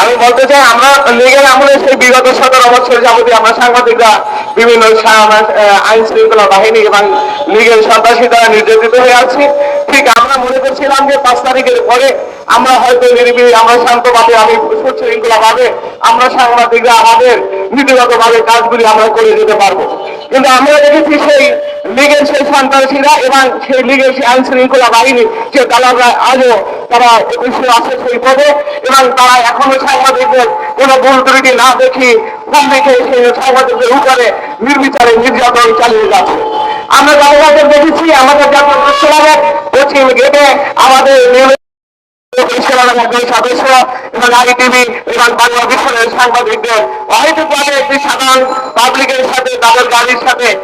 আমি বলতে চাই, আমরা লীগের আমলে সেই বিগত সতেরো বছর যাবতীয় আমরা সাংবাদিকরা বিভিন্ন আইন শৃঙ্খলা বাহিনী এবং লীগের সন্ত্রাসী দ্বারা নির্যাতিত হয়ে আছি। ঠিক আমরা মনে করছিলাম যে পাঁচ তারিখের পরে আমরা হয়তো নিরিবিলি, আমরা শান্তভাবে, আমি সুশৃঙ্খলা ভাবে আমরা সাংবাদিকরা আমাদের নীতিগত ভাবে কাজগুলি আমরা করে যেতে পারব। কিন্তু আমরা দেখেছি সেই লীগের সেই সন্ত্রাসীরা এবং সেই লীগের সেই আইন শৃঙ্খলা বাহিনী, যে দালালরা আজও তারা অফিসে আছে সেই পদে এবং তারা এখনও সাংবাদিকদের কোনো ভুল ত্রুটি না দেখি দেখে সেই সাংবাদিকদের উপরে নির্বিচারে নির্যাতন চালিয়ে যাচ্ছে। আমরা দেখেছি আমাদের জাতীয় পশ্চিম গেটে আমাদের তাদের সাথে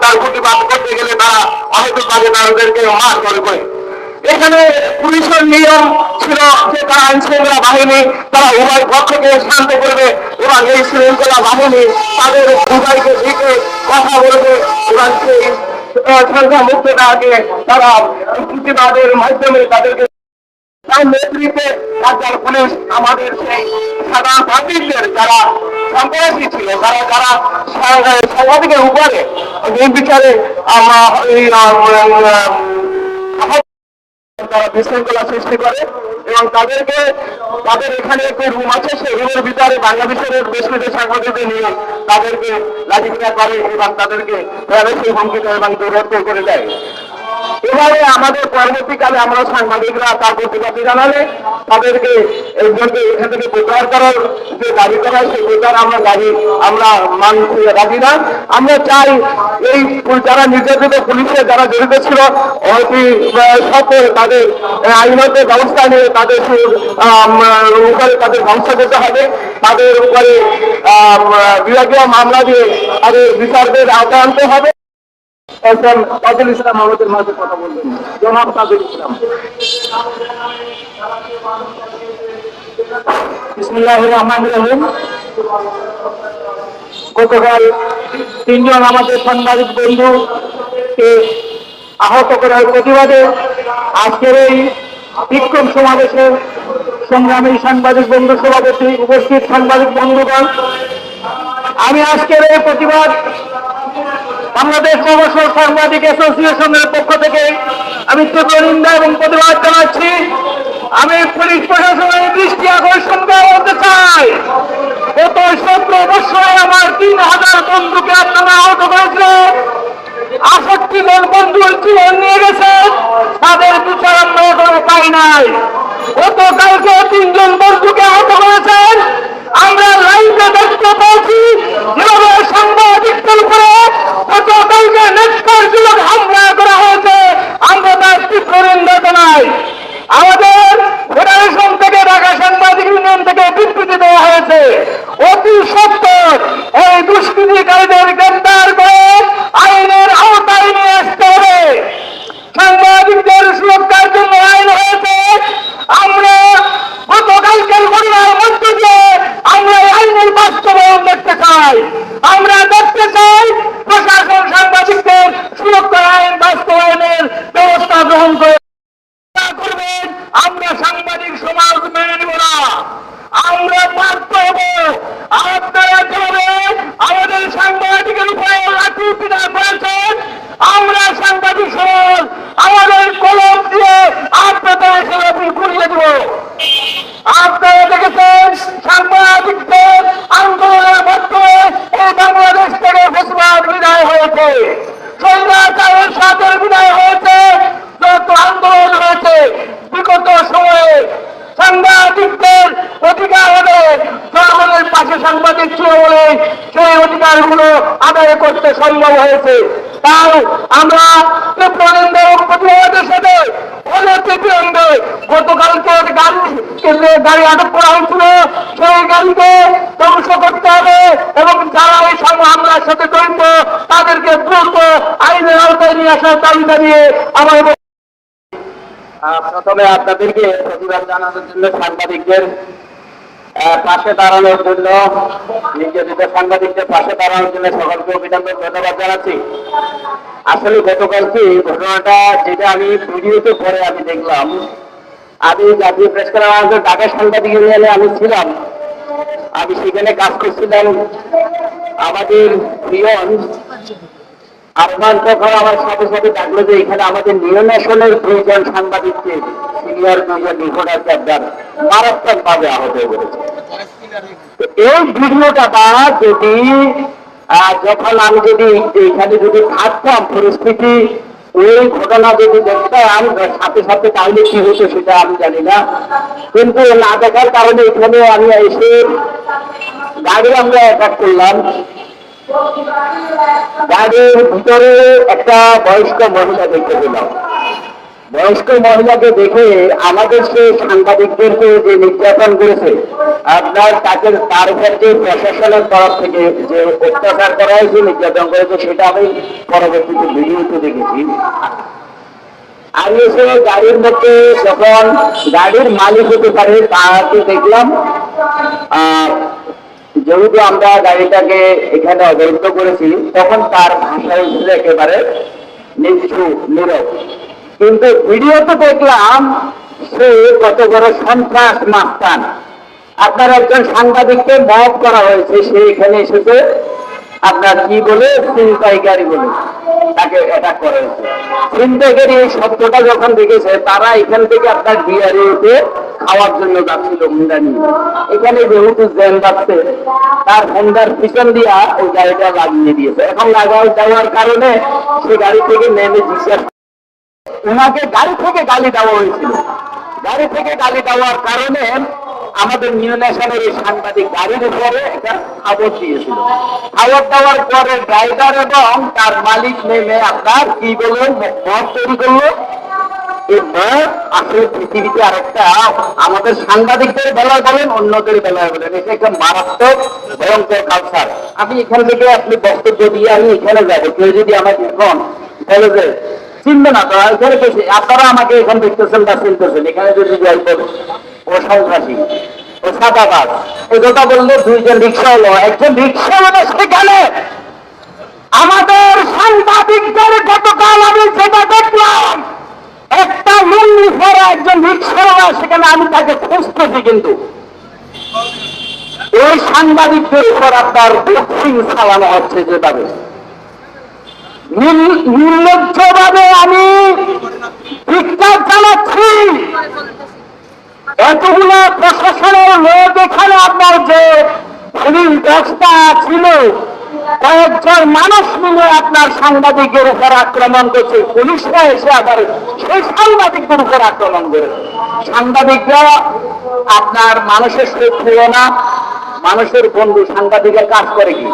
তার প্রতিবাদ করতে গেলে তারা অহেতুকভাবে মার করে এখানে পুলিশের নিয়ম ছিল যে তারা আইন শৃঙ্খলা বাহিনী, তারা উভয় পক্ষকে শান্ত করবে এবং এই শৃঙ্খলা বাহিনী তাদের উভয়কে দিকে কথা বলবে এবং সেই সংখ্যা মুক্তটাকে তারা প্রতিবাদের মাধ্যমে তাদেরকে তার নেতৃত্বে রাজ্যের পুলিশ, আমাদের সেই সাধারণ পাবলিকদের যারা সন্ত্রাসী ছিল, যারা যারা সাংবাদিকের উপরে নির্বিচারে তারা বিশৃঙ্খলা সৃষ্টি করে এবং তাদেরকে, তাদের এখানে একটি রুম আছে, সেই রুমের ভিতরে বাংলাদেশের বেশ কিছু সাংবাদিকদের নিয়ে তাদেরকে লাঠিপেটা করে এবং তাদেরকে সেই হুমকি দেয় এবং দূরত্ব করে দেয়। এভাবে আমাদের পরবর্তীকালে আমরা সাংবাদিকরা, তার প্রতিবাদী জানালে তাদেরকে একজনকে এখান থেকে প্রচার করার যে দাবি করা সেই প্রচার আমরা দাবি, আমরা মানতে রাজি না। আমরা চাই এই যারা নির্যাতিত পুলিশে যারা জড়িত ছিল অতি সত্য তাদের আইনত ব্যবস্থা নিয়ে তাদের উপরে তাদের ধ্বংস করতে হবে। তাদের উপরে বিভাগীয় মামলা দিয়ে তাদের বিচারদের আওতায় আনতে হবে। এখন তাজুল ইসলাম আমাদের মাঝে কথা বলবেন জনাব তাজুল ইসলাম। গতকাল তিনজন আমাদের সাংবাদিক বন্ধুকে আহত করার প্রতিবাদে আজকের এই বিক্ষোভ সমাবেশে সংগ্রামী সাংবাদিক বন্ধু সভাপতি উপস্থিত সাংবাদিক বন্ধুগণ, আমি আজকের এই প্রতিবাদ বাংলাদেশ প্রবাসী সাংবাদিক অ্যাসোসিয়েশনের পক্ষ থেকে আমি তীব্র নিন্দা এবং প্রতিবাদ জানাচ্ছি। আমি পুলিশ প্রশাসনের দৃষ্টি আকর্ষণ করতে চাই। গত সতেরো বছরে আমার তিন হাজার বন্ধুকে আপনারা আহত করেছিলেন আষট্টি জন বন্ধুর জীবন নিয়ে গেছে। তাদের বিচার আমরা এখনও পাই নাই। গতকালকে তিনজন বন্ধুকে আহত করেছেন। আমরা লাইভে দেখতে পাচ্ছি যেভাবে সাংবাদিকদের উপরে গতকালকে নেটকারজনক হামলা করা হয়েছে। আমরা তার তীব্র নিন্দা জানাই। আমাদের ফেডারেশন থেকে ঢাকা সাংবাদিক ইউনিয়ন থেকে বিবৃতি দেওয়া হয়েছে অতি সত্তর এই দুষ্কৃতিকারীদের গ্রেপ্তার করে আইনের আওতায় নিয়ে আসতে হবে সাংবাদিকদের সুরক্ষার জন্য আইন হয়েছে আমরা গতকালকের ঘটনার মধ্য দিয়ে আমরা এই আইনের বাস্তবায়ন দেখতে চাই আমরা দেখতে চাই প্রশাসন সাংবাদিকদের সুরক্ষার আইন বাস্তবায়নের ব্যবস্থা গ্রহণ করে চেষ্টা করবেন আমরা সাংবাদিক সমাজ মেনে নিব না আমরা বাধ্য হব আপনারা যেভাবে আমাদের সাংবাদিকের উপরে লাঠি পিটা করেছেন আমরা সাংবাদিক সমাজ আমাদের কলম দিয়ে আপনাদের সেরকম করিয়ে দেব আপনারা দেখেছেন সাংবাদিকদের আন্দোলনের মাধ্যমে এই বাংলাদেশ থেকে ফেসবাদ বিদায় হয়েছে সৈন্যাচারের সাথে বিদায় হয়েছে যত আন্দোলন হয়েছে বিগত সময়ে সাংবাদিকদের অধিকার হলে জনগণের পাশে সাংবাদিক ছিল বলে সেই অধিকারগুলো আদায় করতে সম্ভব হয়েছে তাই আমরা তীব্র নিন্দা এবং প্রতিবাদের সাথে অনতি বিলম্বে গতকালকে একটি গাড়ি যে গাড়ি আটক করা হয়েছিল সেই গাড়িকে ধ্বংস করতে হবে এবং যারা এই সব হামলার সাথে জড়িত, তাদেরকে দ্রুত আইনের আওতায় নিয়ে আসার দাবি জানিয়ে আমার প্রথমে আপনাদেরকে প্রতিবাদ জানানোর জন্য সাংবাদিকদের পাশে দাঁড়ানোর জন্য, নির্যাতিত সাংবাদিকদের পাশে দাঁড়ানোর জন্য সকলকে অভিনন্দন ধন্যবাদ জানাচ্ছি। আসলে গতকালকে ঘটনাটা, যেটা আমি ভিডিওতে পরে আমি দেখলাম আমি জাতীয় প্রেস ক্লাব ঢাকা সাংবাদিক ইউনিয়নে আমি ছিলাম। আমি সেখানে কাজ করছিলাম। আমাদের প্রিয়ন আরমান তখন আমার সাথে সাথে ডাকলো যে, এখানে আমাদের ন্যাশনের দুইজন সাংবাদিককে সিনিয়র দুইজন রিপোর্টার ক্যাপ্টার মারাত্মক ভাবে আহত হয়ে পড়েছে এই ভিডিওটা বা যদি যখন আমি যদি এখানে যদি থাকতাম পরিস্থিতি ওই ঘটনা যদি দেখতাম সাথে সাথে তাহলে কি হতো সেটা আমি জানি না। কিন্তু না দেখার কারণে এখানে আমি এসে গাড়ি আমরা অ্যাটাক করলাম। গাড়ির ভিতরে একটা বয়স্ক মহিলা দেখতে পেলাম। বয়স্ক মহিলাকে দেখে আমাদের সে সাংবাদিকদেরকে যে নির্যাতন করেছে, আপনার তাকে তার যে প্রশাসনের তরফ থেকে যে অত্যাচার করা হয়েছে, নির্যাতন করেছে, সেটা আমি পরবর্তীতে ভিডিওতে দেখেছি। আমি এসে গাড়ির মধ্যে যখন গাড়ির মালিক হতে পারে, তাকে দেখলাম যেহেতু আমরা গাড়িটাকে এখানে অবরুদ্ধ করেছি, তখন তার ভাষা ছিল একেবারে নিচু, নীরব। কিন্তু ভিডিওতে দেখলাম সে কত বড় সন্ত্রাস মাস্তান। আপনার একজন সাংবাদিককে মত করা হয়েছে, সে এখানে এসেছে। আপনার কি বলে? ছিনতাইকারী বলে। তাকে অ্যাটাক করা হয়েছে। ছিনতাইকারী এই শব্দটা যখন দেখেছে, তারা এখান থেকে আপনার বিয়ারিতে খাওয়ার জন্য যাচ্ছিল হুন্ডা নিয়ে। এখানে যেহেতু জ্যাম যাচ্ছে তার হুন্ডার পিছন দিয়া ওই গাড়িটা লাগিয়ে দিয়েছে। এখন লাগাও দেওয়ার কারণে সে গাড়ি থেকে নেমে জিজ্ঞাসা ওনাকে গাড়ি থেকে গালি দেওয়া হয়েছিল। গাড়ি থেকে গালি দেওয়ার কারণে আমাদের নিউ ন্যাশনের এই সাংবাদিক গাড়ির উপরে একটা খাবার দিয়েছিল। খাবার দেওয়ার পরে ড্রাইভার এবং তার মালিক নেমে আপনার কি বললেন? মত তৈরি করল। এই মত আসলে পৃথিবীতে আরেকটা। আমাদের সাংবাদিকদের বেলায় বলেন, অন্যদের বেলায় বলেন। এটা একটা মারাত্মক, ভয়ঙ্কর কালচার আমি এখান থেকে আপনি বক্তব্য দিয়ে আমি এখানে যাব। কেউ যদি আমাকে এখন বলে যে চিনবে না তো এখানে বেশি আপনারা আমাকে এখন দেখতেছেন বা চিনতেছেন এখানে যদি যাই ও সন্ত্রাসী, ও সাদাবাদ এই কথা বললে দুইজন রিক্সা হলো একজন রিক্সা হলো সেখানে। আমাদের সাংবাদিকদের গতকাল আমি যেটা দেখলাম, একটা লুঙ্গি পরে একজন রিক্সাওয়ালা, সেখানে আমি তাকে খুঁজতেছি কিন্তু। ওই সাংবাদিকদের উপর আপনার বক্সিং চালানো হচ্ছে যেভাবে। নির্লজ্জভাবে আমি চিৎকার চালাচ্ছি। এতগুলো প্রশাসনের লোক এখানে আপনার যে পুলিশ ব্যবস্থা ছিল, কয়েকজন মানুষ মিলে আপনার সাংবাদিকের উপর আক্রমণ করছে। পুলিশরা এসে আবার সেই সাংবাদিকদের উপর আক্রমণ করে সাংবাদিকরা আপনার মানুষের শত্রু না মানুষের বন্ধু সাংবাদিকের কাজ করে কি?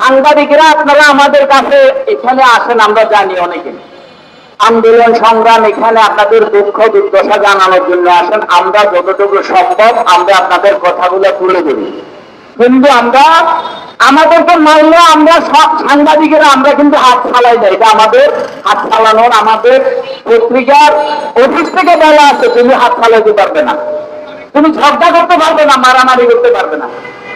সাংবাদিকরা আপনারা আমাদের কাছে এখানে আসেন, আমরা জানি অনেকে। আন্দোলন সংগ্রাম এখানে আপনাদের দুঃখ, দুর্দশা জানানোর জন্য আসেন। আমরা যতটুকু সম্ভব আমরা আপনাদের কথাগুলো তুলে ধরি। কিন্তু আমরা আমাদেরকে মানলে আমরা সব সাংবাদিকেরা, আমরা কিন্তু হাত ফালাই দেয় এটা আমাদের হাত ফালানোর আমাদের পত্রিকার অফিস থেকে বলা আছে, তুমি হাত ফালাইতে পারবে না। তুমি ঝগড়া করতে পারবে না, মারামারি করতে পারবে না।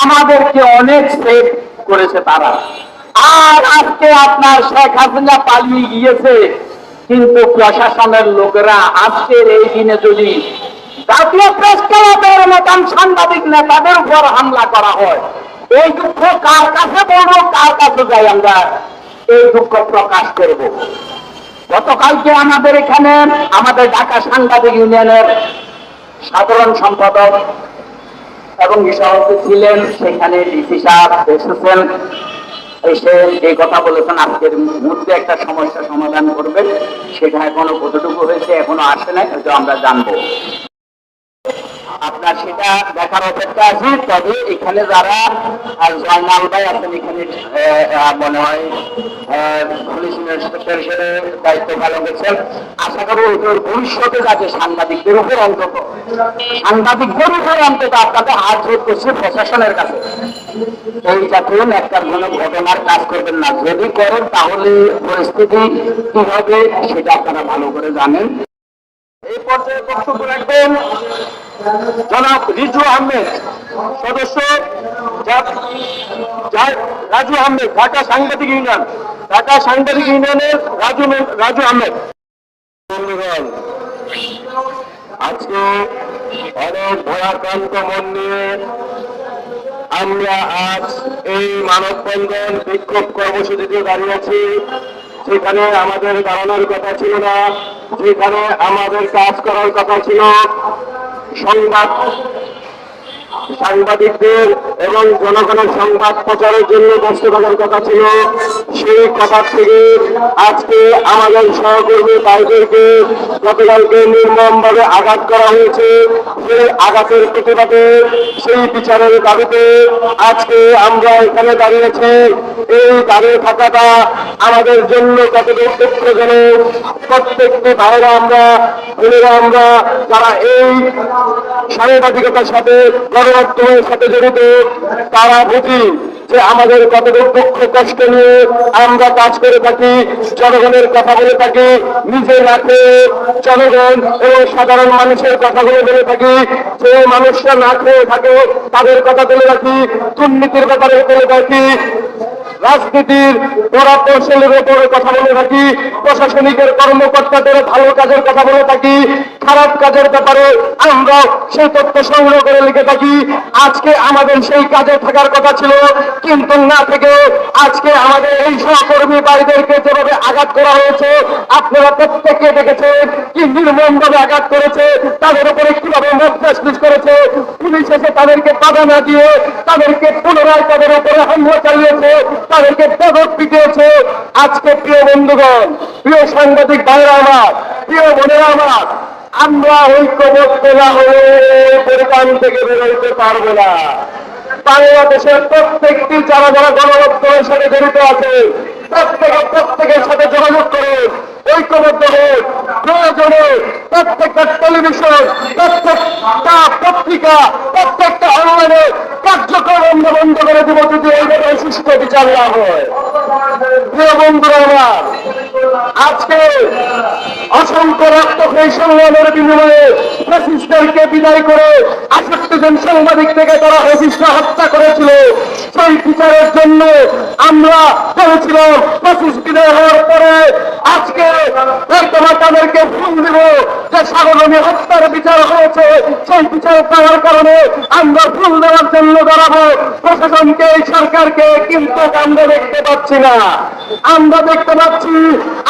আমাদেরকে অনেক সেভ করেছে তারা। আর আজকে আপনার শেখ হাসিনা পালিয়ে গিয়েছে, কিন্তু প্রশাসনের লোকেরা আজকের এই দিনে যদি জাতীয় প্রেস ক্লাবের মতন সাংবাদিক নেতাদের উপর হামলা করা হয়, এই দুঃখ কার কাছে বলব, কার কাছে যাই আমরা এই দুঃখ প্রকাশ করব। গতকালকে আমাদের এখানে আমাদের ঢাকা সাংবাদিক ইউনিয়নের সাধারণ সম্পাদক এবং সভাপতি ছিলেন, সেখানে ডিসি সাহেব এসেছেন এসে এই কথা বলেছেন, আজকের মধ্যে একটা সমস্যা সমাধান করবেন। সেটা এখনও কতটুকু হয়েছে এখনও আসে নাই, হয়তো আমরা জানব। আপনার সেটা দেখার অপেক্ষা আছে, তবে এখানে যারা জয়নাল ভাই আছেন, এখানে মনে হয় দায়িত্ব পালন করছেন। আশা করি ওদের ভবিষ্যতে যাতে সাংবাদিকদের উপর অন্তত, সাংবাদিকদের উপর অন্তত আপনাদের হাত জোর করছে প্রশাসনের কাছে। এই জাতীয় একটা কোনো ঘটনার কাজ করবেন না। যদি করেন, তাহলে পরিস্থিতি কি হবে, সেটা আপনারা ভালো করে জানেন। এই পর্যায়ে বক্তব্য রাখবেন জনাব রিজু আহমেদ, সদস্য রাজু আহমেদ, ঢাকা সাংবাদিক ইউনিয়ন। ঢাকা সাংবাদিক ইউনিয়নের রাজু রাজু আহমেদ। আজকে অনেক ভয়াক্রান্ত মন নিয়ে আমরা আজ এই মানববন্ধন বিক্ষোভ কর্মসূচিতে দাঁড়িয়েছি সেখানে আমাদের দাঁড়ানোর কথা ছিল না। যেখানে আমাদের কাজ করার কথা ছিল সংবাদ সাংবাদিকদের এবং জনগণের সংবাদ প্রচারের জন্য ব্যস্ত থাকার কথা ছিল, সেই কথা থেকে আজকে আমাদের সহকর্মী ভাইদেরকে গতকালকে নির্মমভাবে আঘাত করা হয়েছে। সেই আঘাতের প্রতিবাদে সেই বিচারের দাবিতে আজকে আমরা এখানে দাঁড়িয়েছি এই দাঁড়িয়ে থাকাটা আমাদের জন্য কতটুকু দুঃখজনক। প্রত্যেকটি ভাইরা আমরা, বোনেরা আমরা, যারা এই সাংবাদিকতার সাথে গণমাধ্যমের সাথে জড়িত তারা বুঝি যে আমাদের কতটুকু দুঃখ, কষ্ট নিয়ে আমরা কাজ করে থাকি, জনগণের কথা বলে থাকি নিজে খেয়ে জনগণ এবং সাধারণ মানুষের কথাগুলো বলে থাকি, যে মানুষরা না খেয়ে থাকে, তাদের কথা বলে রাখি, দুর্নীতির ব্যাপারে বলে থাকি, রাজনীতির পরামর্শের উপরে কথা বলে থাকি, প্রশাসনিকের কর্মকর্তাদের ভালো কাজের কথা বলে থাকি, খারাপ কাজের ব্যাপারে আমরা সেই তথ্য সংগ্রহ করে লিখে থাকি। আজকে আমাদের সেই কাজে থাকার কথা ছিল কিন্তু না থেকে আজকে আমাদের এই সহকর্মী ভাইদেরকে যেভাবে আঘাত করা হয়েছে, আপনারা প্রত্যেকে দেখেছেন কি নির্মমভাবে আঘাত করেছে, তাদের উপরে কীভাবে মধ্যস্থ করেছে, পুলিশ এসে তাদেরকে বাধা না দিয়ে তাদেরকে পুনরায় তাদের উপরে হামলা চালিয়েছে, তাদেরকে বেদক পিটিয়েছে আজকে প্রিয় বন্ধুগণ, প্রিয় সাংবাদিক ভাইরা আমার, প্রিয় বোনেরা আমার, আমরা ঐক্যবদ্ধ না হলে পরিকান থেকে বেরোতে পারব না। বাংলাদেশের প্রত্যেকটি যারা যারা গণমাধ্যমের সাথে জড়িত আছে। প্রত্যেকে প্রত্যেকের সাথে যোগাযোগ করুন। ঐক্যবদ্ধ হোক প্রয়োজনে প্রত্যেকটা টেলিভিশন, প্রত্যেকটা পত্রিকা, প্রত্যেকটা অনলাইনে কার্যক্রম আমরা বন্ধ করে দেবো যদি এই ব্যাপারে সুস্থ বিচার না হয়। প্রিয় বন্ধুরা আজকে অসংখ্য রক্ত এই সংগ্রামের বিনিময়ে ফ্যাসিস্টদেরকে বিদায় করে আষট্টি সাংবাদিক থেকে তারা ফ্যাসিস্টরা হত্যা করেছিল। সেই বিচারের জন্য আমরা বলেছিলাম পঁচিশ হওয়ার পরে আজকে তাদেরকে ফুল দিব। যে হত্যার বিচার হয়েছে। সেই বিচার পাওয়ার কারণে আমরা ফুল দেওয়ার জন্য দাঁড়াবো। প্রশাসনকে, এই সরকারকে কিন্তু আমরা দেখতে পাচ্ছি না। আমরা দেখতে পাচ্ছি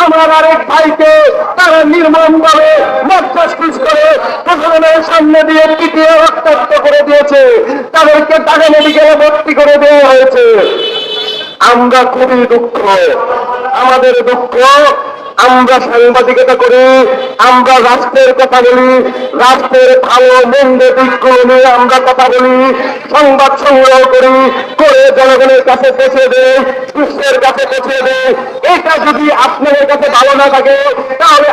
আমার আরেক ভাইকে তারা নির্মম ভাবে মর্যাস করে প্রশাসনের সামনে দিয়ে পিটিয়ে রক্তাক্ত করে দিয়েছে। তাদেরকে ঢাকা মেডিকেলে ভর্তি করে দেওয়া হয়েছে। আমরা খুবই দুঃখ। আমাদের দুঃখ আমরা সাংবাদিকতা করি, আমরা রাষ্ট্রের কথা বলি, রাষ্ট্রের ভালো, মন্দ দিকগুলো নিয়ে আমরা কথা বলি, সংবাদ সংগ্রহ করি, করে জনগণের কাছে পৌঁছে দেয় বিশ্বের কাছে পৌঁছে দেয় এটা যদি আপনাদের কাছে ভালো না থাকে, তাহলে